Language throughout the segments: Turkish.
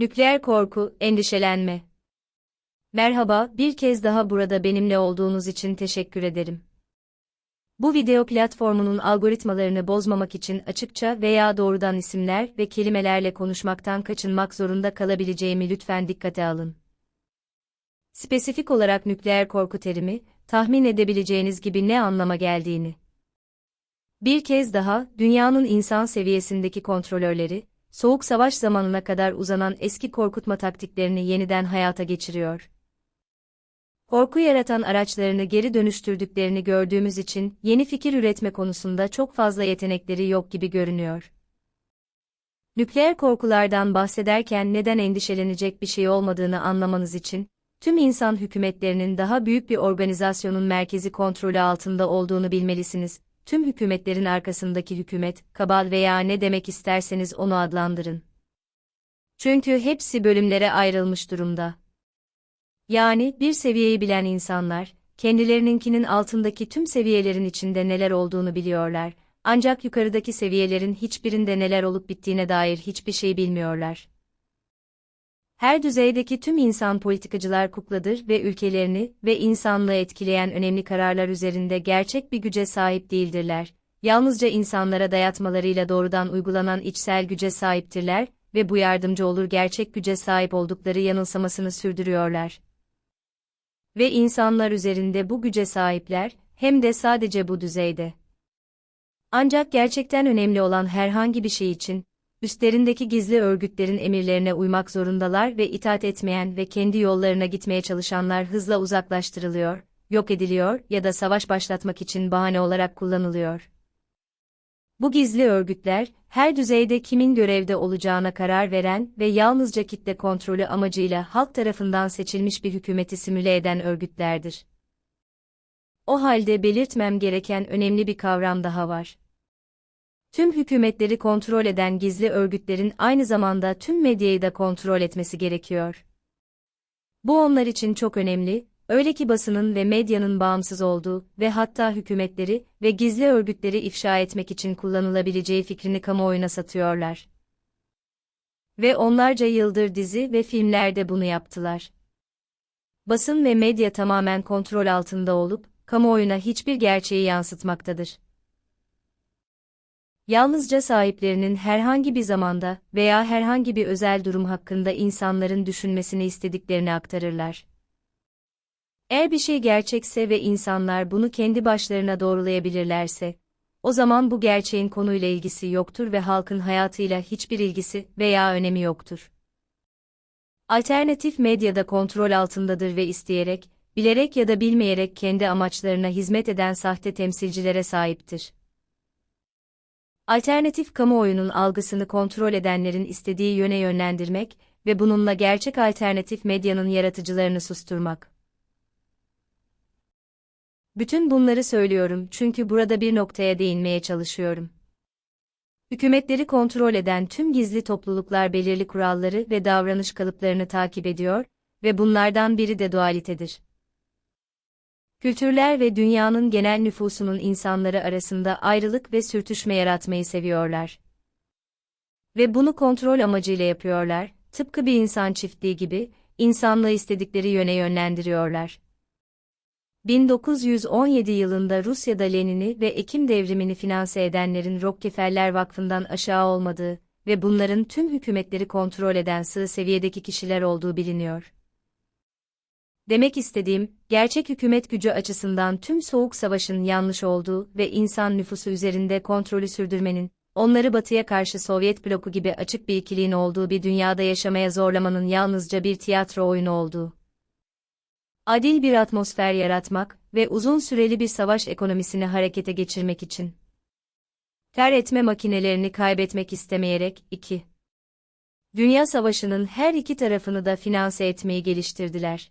Nükleer korku, endişelenme. Merhaba, bir kez daha burada benimle olduğunuz için teşekkür ederim. Bu video platformunun algoritmalarını bozmamak için açıkça veya doğrudan isimler ve kelimelerle konuşmaktan kaçınmak zorunda kalabileceğimi lütfen dikkate alın. Spesifik olarak nükleer korku terimi, tahmin edebileceğiniz gibi ne anlama geldiğini. Bir kez daha, dünyanın insan seviyesindeki kontrolörleri, Soğuk Savaş zamanına kadar uzanan eski korkutma taktiklerini yeniden hayata geçiriyor. Korku yaratan araçlarını geri dönüştürdüklerini gördüğümüz için yeni fikir üretme konusunda çok fazla yetenekleri yok gibi görünüyor. Nükleer korkulardan bahsederken neden endişelenecek bir şey olmadığını anlamanız için, tüm insan hükümetlerinin daha büyük bir organizasyonun merkezi kontrolü altında olduğunu bilmelisiniz. Tüm hükümetlerin arkasındaki hükümet, kabal veya ne demek isterseniz onu adlandırın. Çünkü hepsi bölümlere ayrılmış durumda. Yani bir seviyeyi bilen insanlar, kendilerininkinin altındaki tüm seviyelerin içinde neler olduğunu biliyorlar, ancak yukarıdaki seviyelerin hiçbirinde neler olup bittiğine dair hiçbir şey bilmiyorlar. Her düzeydeki tüm insan politikacılar kukladır ve ülkelerini ve insanlığı etkileyen önemli kararlar üzerinde gerçek bir güce sahip değildirler. Yalnızca insanlara dayatmalarıyla doğrudan uygulanan içsel güce sahiptirler ve bu yardımcı olur gerçek güce sahip oldukları yanılsamasını sürdürüyorlar. Ve insanlar üzerinde bu güce sahipler, hem de sadece bu düzeyde. Ancak gerçekten önemli olan herhangi bir şey için, üstlerindeki gizli örgütlerin emirlerine uymak zorundalar ve itaat etmeyen ve kendi yollarına gitmeye çalışanlar hızla uzaklaştırılıyor, yok ediliyor ya da savaş başlatmak için bahane olarak kullanılıyor. Bu gizli örgütler, her düzeyde kimin görevde olacağına karar veren ve yalnızca kitle kontrolü amacıyla halk tarafından seçilmiş bir hükümeti simüle eden örgütlerdir. O halde belirtmem gereken önemli bir kavram daha var. Tüm hükümetleri kontrol eden gizli örgütlerin aynı zamanda tüm medyayı da kontrol etmesi gerekiyor. Bu onlar için çok önemli, öyle ki basının ve medyanın bağımsız olduğu ve hatta hükümetleri ve gizli örgütleri ifşa etmek için kullanılabileceği fikrini kamuoyuna satıyorlar. Ve onlarca yıldır dizi ve filmlerde bunu yaptılar. Basın ve medya tamamen kontrol altında olup, kamuoyuna hiçbir gerçeği yansıtmaktadır yalnızca sahiplerinin herhangi bir zamanda veya herhangi bir özel durum hakkında insanların düşünmesini istediklerini aktarırlar. Eğer bir şey gerçekse ve insanlar bunu kendi başlarına doğrulayabilirlerse, o zaman bu gerçeğin konuyla ilgisi yoktur ve halkın hayatıyla hiçbir ilgisi veya önemi yoktur. Alternatif medyada kontrol altındadır ve isteyerek, bilerek ya da bilmeyerek kendi amaçlarına hizmet eden sahte temsilcilere sahiptir. Alternatif kamuoyunun algısını kontrol edenlerin istediği yöne yönlendirmek ve bununla gerçek alternatif medyanın yaratıcılarını susturmak. Bütün bunları söylüyorum çünkü burada bir noktaya değinmeye çalışıyorum. Hükümetleri kontrol eden tüm gizli topluluklar belirli kuralları ve davranış kalıplarını takip ediyor ve bunlardan biri de dualitedir. Kültürler ve dünyanın genel nüfusunun insanları arasında ayrılık ve sürtüşme yaratmayı seviyorlar. Ve bunu kontrol amacıyla yapıyorlar, tıpkı bir insan çiftliği gibi, insanlığı istedikleri yöne yönlendiriyorlar. 1917 yılında Rusya'da Lenin'i ve Ekim devrimini finanse edenlerin Rockefeller Vakfı'ndan aşağı olmadığı ve bunların tüm hükümetleri kontrol eden sığ seviyedeki kişiler olduğu biliniyor. Demek istediğim, gerçek hükümet gücü açısından tüm soğuk savaşın yanlış olduğu ve insan nüfusu üzerinde kontrolü sürdürmenin, onları batıya karşı Sovyet bloku gibi açık bir ikiliğin olduğu bir dünyada yaşamaya zorlamanın yalnızca bir tiyatro oyunu olduğu. Adil bir atmosfer yaratmak ve uzun süreli bir savaş ekonomisini harekete geçirmek için. Kar etme makinelerini kaybetmek istemeyerek 2. Dünya Savaşı'nın her iki tarafını da finanse etmeyi geliştirdiler.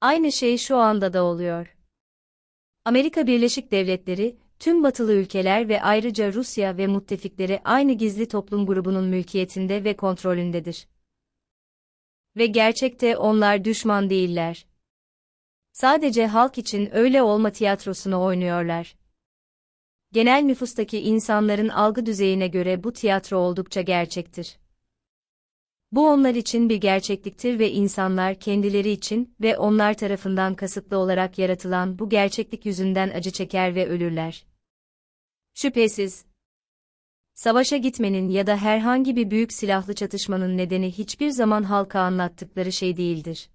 Aynı şey şu anda da oluyor. Amerika Birleşik Devletleri, tüm batılı ülkeler ve ayrıca Rusya ve müttefikleri aynı gizli toplum grubunun mülkiyetinde ve kontrolündedir. Ve gerçekte onlar düşman değiller. Sadece halk için öyle olma tiyatrosunu oynuyorlar. Genel nüfustaki insanların algı düzeyine göre bu tiyatro oldukça gerçektir. Bu onlar için bir gerçekliktir ve insanlar kendileri için ve onlar tarafından kasıtlı olarak yaratılan bu gerçeklik yüzünden acı çeker ve ölürler. Şüphesiz. Savaşa gitmenin ya da herhangi bir büyük silahlı çatışmanın nedeni hiçbir zaman halka anlattıkları şey değildir.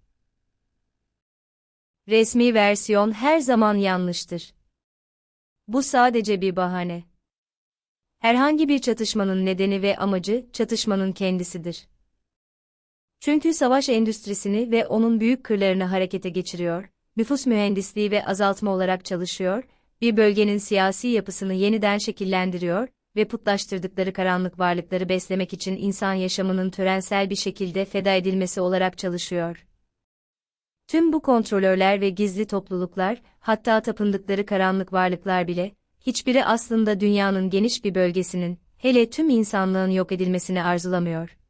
Resmi versiyon her zaman yanlıştır. Bu sadece bir bahane. Herhangi bir çatışmanın nedeni ve amacı çatışmanın kendisidir. Çünkü savaş endüstrisini ve onun büyük kırlarını harekete geçiriyor, nüfus mühendisliği ve azaltma olarak çalışıyor, bir bölgenin siyasi yapısını yeniden şekillendiriyor ve putlaştırdıkları karanlık varlıkları beslemek için insan yaşamının törensel bir şekilde feda edilmesi olarak çalışıyor. Tüm bu kontrolörler ve gizli topluluklar, hatta tapındıkları karanlık varlıklar bile, hiçbiri aslında dünyanın geniş bir bölgesinin, hele tüm insanlığın yok edilmesini arzulamıyor.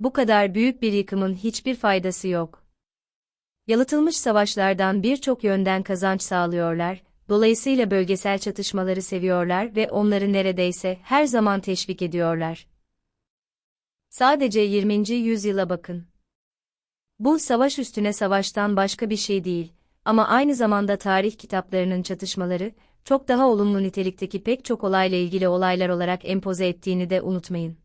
Bu kadar büyük bir yıkımın hiçbir faydası yok. Yalıtılmış savaşlardan birçok yönden kazanç sağlıyorlar, dolayısıyla bölgesel çatışmaları seviyorlar ve onları neredeyse her zaman teşvik ediyorlar. Sadece 20. yüzyıla bakın. Bu savaş üstüne savaştan başka bir şey değil ama aynı zamanda tarih kitaplarının çatışmaları, çok daha olumlu nitelikteki pek çok olayla ilgili olaylar olarak empoze ettiğini de unutmayın.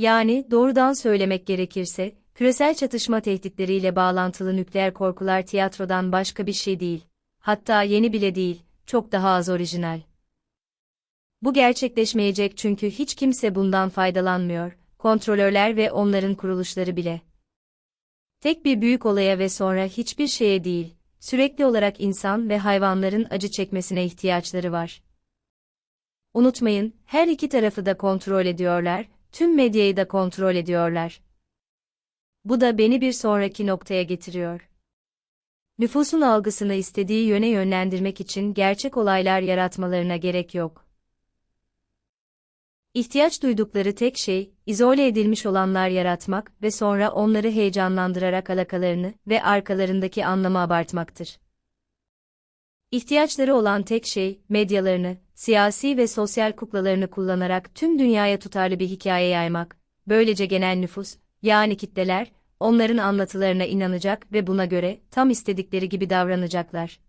Yani doğrudan söylemek gerekirse, küresel çatışma tehditleriyle bağlantılı nükleer korkular tiyatrodan başka bir şey değil. Hatta yeni bile değil, çok daha az orijinal. Bu gerçekleşmeyecek çünkü hiç kimse bundan faydalanmıyor, kontrolörler ve onların kuruluşları bile. Tek bir büyük olaya ve sonra hiçbir şeye değil, sürekli olarak insan ve hayvanların acı çekmesine ihtiyaçları var. Unutmayın, her iki tarafı da kontrol ediyorlar, tüm medyayı da kontrol ediyorlar. Bu da beni bir sonraki noktaya getiriyor. Nüfusun algısını istediği yöne yönlendirmek için gerçek olaylar yaratmalarına gerek yok. İhtiyaç duydukları tek şey, izole edilmiş olanlar yaratmak ve sonra onları heyecanlandırarak alakalarını ve arkalarındaki anlamı abartmaktır. İhtiyaçları olan tek şey, medyalarını, siyasi ve sosyal kuklalarını kullanarak tüm dünyaya tutarlı bir hikaye yaymak, böylece genel nüfus, yani kitleler, onların anlatılarına inanacak ve buna göre, tam istedikleri gibi davranacaklar.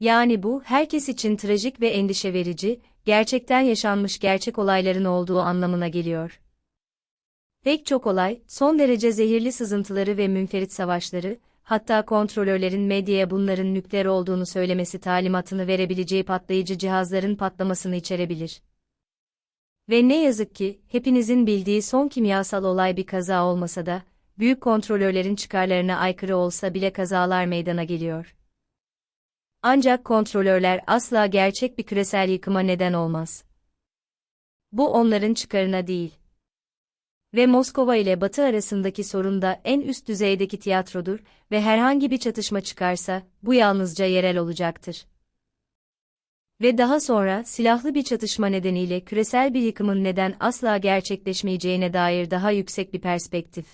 Yani bu, herkes için trajik ve endişe verici, gerçekten yaşanmış gerçek olayların olduğu anlamına geliyor. Pek çok olay, son derece zehirli sızıntıları ve münferit savaşları, hatta kontrolörlerin medyaya bunların nükleer olduğunu söylemesi talimatını verebileceği patlayıcı cihazların patlamasını içerebilir. Ve ne yazık ki, hepinizin bildiği son kimyasal olay bir kaza olmasa da, büyük kontrolörlerin çıkarlarına aykırı olsa bile kazalar meydana geliyor. Ancak kontrolörler asla gerçek bir küresel yıkıma neden olmaz. Bu onların çıkarına değil. Ve Moskova ile Batı arasındaki sorun da en üst düzeydeki tiyatrodur ve herhangi bir çatışma çıkarsa, bu yalnızca yerel olacaktır. Ve daha sonra silahlı bir çatışma nedeniyle küresel bir yıkımın neden asla gerçekleşmeyeceğine dair daha yüksek bir perspektif.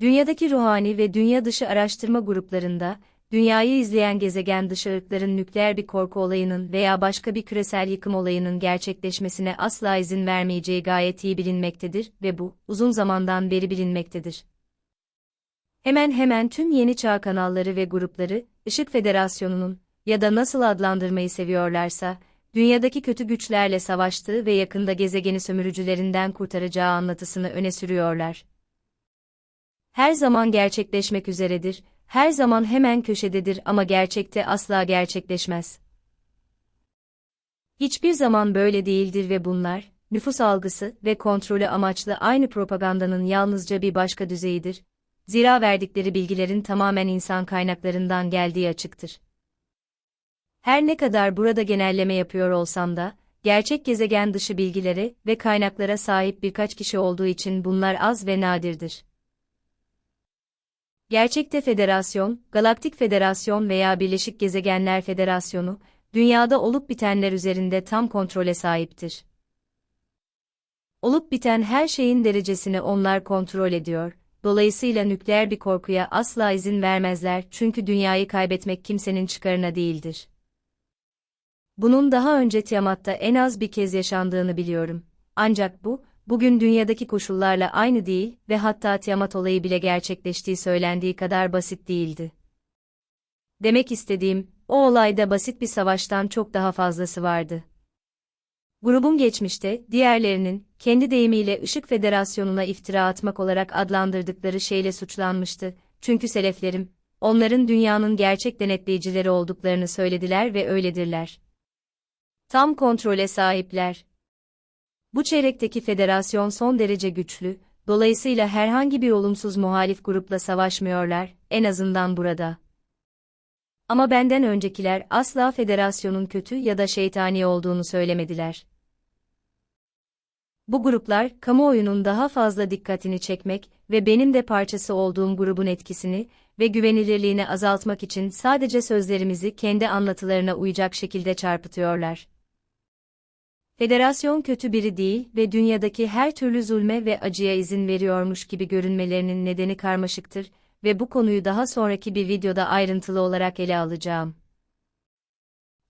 Dünyadaki ruhani ve dünya dışı araştırma gruplarında, dünyayı izleyen gezegen dışı ırkların nükleer bir korku olayının veya başka bir küresel yıkım olayının gerçekleşmesine asla izin vermeyeceği gayet iyi bilinmektedir ve bu, uzun zamandan beri bilinmektedir. Hemen hemen tüm yeni çağ kanalları ve grupları, Işık Federasyonu'nun, ya da nasıl adlandırmayı seviyorlarsa, dünyadaki kötü güçlerle savaştığı ve yakında gezegeni sömürücülerinden kurtaracağı anlatısını öne sürüyorlar. Her zaman gerçekleşmek üzeredir, her zaman hemen köşededir ama gerçekte asla gerçekleşmez. Hiçbir zaman böyle değildir ve bunlar, nüfus algısı ve kontrolü amaçlı aynı propagandanın yalnızca bir başka düzeyidir. Zira verdikleri bilgilerin tamamen insan kaynaklarından geldiği açıktır. Her ne kadar burada genelleme yapıyor olsam da, gerçek gezegen dışı bilgilere ve kaynaklara sahip birkaç kişi olduğu için bunlar az ve nadirdir. Gerçekte federasyon, galaktik federasyon veya Birleşik Gezegenler Federasyonu, dünyada olup bitenler üzerinde tam kontrole sahiptir. Olup biten her şeyin derecesini onlar kontrol ediyor, dolayısıyla nükleer bir korkuya asla izin vermezler çünkü dünyayı kaybetmek kimsenin çıkarına değildir. Bunun daha önce Tiamat'ta en az bir kez yaşandığını biliyorum. Ancak bu, bugün dünyadaki koşullarla aynı değil ve hatta Tiamat olayı bile gerçekleştiği söylendiği kadar basit değildi. Demek istediğim, o olayda basit bir savaştan çok daha fazlası vardı. Grubun geçmişte, diğerlerinin, kendi deyimiyle Işık Federasyonu'na iftira atmak olarak adlandırdıkları şeyle suçlanmıştı, çünkü seleflerim, onların dünyanın gerçek denetleyicileri olduklarını söylediler ve öyledirler. Tam kontrole sahipler. Bu çeyrekteki federasyon son derece güçlü, dolayısıyla herhangi bir olumsuz muhalif grupla savaşmıyorlar, en azından burada. Ama benden öncekiler asla federasyonun kötü ya da şeytani olduğunu söylemediler. Bu gruplar, kamuoyunun daha fazla dikkatini çekmek ve benim de parçası olduğum grubun etkisini ve güvenilirliğini azaltmak için sadece sözlerimizi kendi anlatılarına uyacak şekilde çarpıtıyorlar. Federasyon kötü biri değil ve dünyadaki her türlü zulme ve acıya izin veriyormuş gibi görünmelerinin nedeni karmaşıktır ve bu konuyu daha sonraki bir videoda ayrıntılı olarak ele alacağım.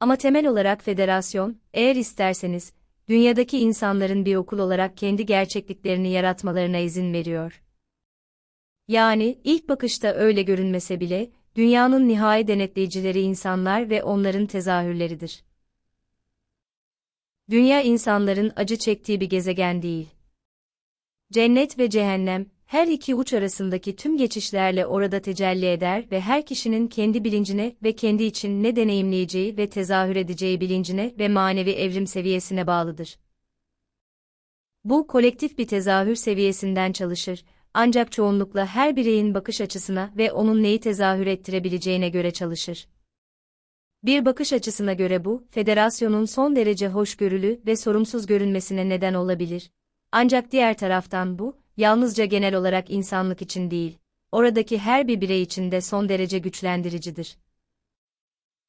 Ama temel olarak federasyon, eğer isterseniz, dünyadaki insanların bir okul olarak kendi gerçekliklerini yaratmalarına izin veriyor. Yani, ilk bakışta öyle görünmese bile, dünyanın nihai denetleyicileri insanlar ve onların tezahürleridir. Dünya insanların acı çektiği bir gezegen değil. Cennet ve cehennem, her iki uç arasındaki tüm geçişlerle orada tecelli eder ve her kişinin kendi bilincine ve kendi için ne deneyimleyeceği ve tezahür edeceği bilincine ve manevi evrim seviyesine bağlıdır. Bu kolektif bir tezahür seviyesinden çalışır, ancak çoğunlukla her bireyin bakış açısına ve onun neyi tezahür ettirebileceğine göre çalışır. Bir bakış açısına göre bu, federasyonun son derece hoşgörülü ve sorumsuz görünmesine neden olabilir. Ancak diğer taraftan bu, yalnızca genel olarak insanlık için değil, oradaki her bir birey için de son derece güçlendiricidir.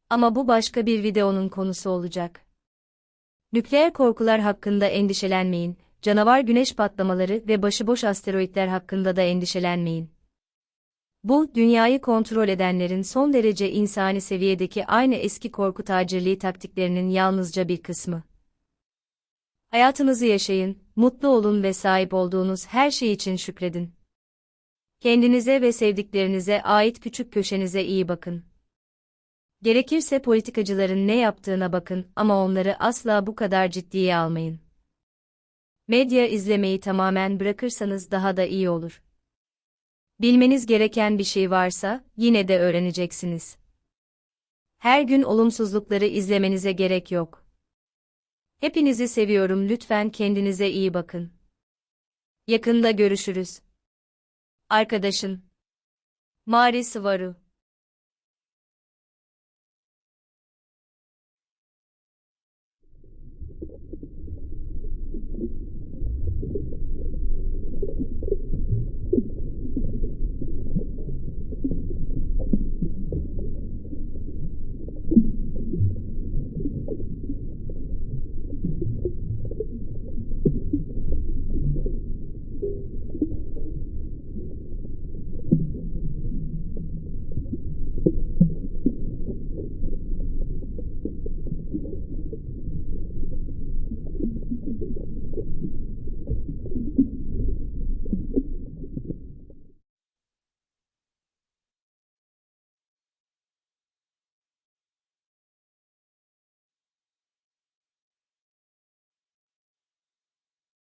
Ama bu başka bir videonun konusu olacak. Nükleer korkular hakkında endişelenmeyin, canavar güneş patlamaları ve başıboş asteroitler hakkında da endişelenmeyin. Bu, dünyayı kontrol edenlerin son derece insani seviyedeki aynı eski korku tacirliği taktiklerinin yalnızca bir kısmı. Hayatınızı yaşayın, mutlu olun ve sahip olduğunuz her şey için şükredin. Kendinize ve sevdiklerinize ait küçük köşenize iyi bakın. Gerekirse politikacıların ne yaptığına bakın ama onları asla bu kadar ciddiye almayın. Medya izlemeyi tamamen bırakırsanız daha da iyi olur. Bilmeniz gereken bir şey varsa, yine de öğreneceksiniz. Her gün olumsuzlukları izlemenize gerek yok. Hepinizi seviyorum lütfen kendinize iyi bakın. Yakında görüşürüz. Arkadaşın Mari Sıvaru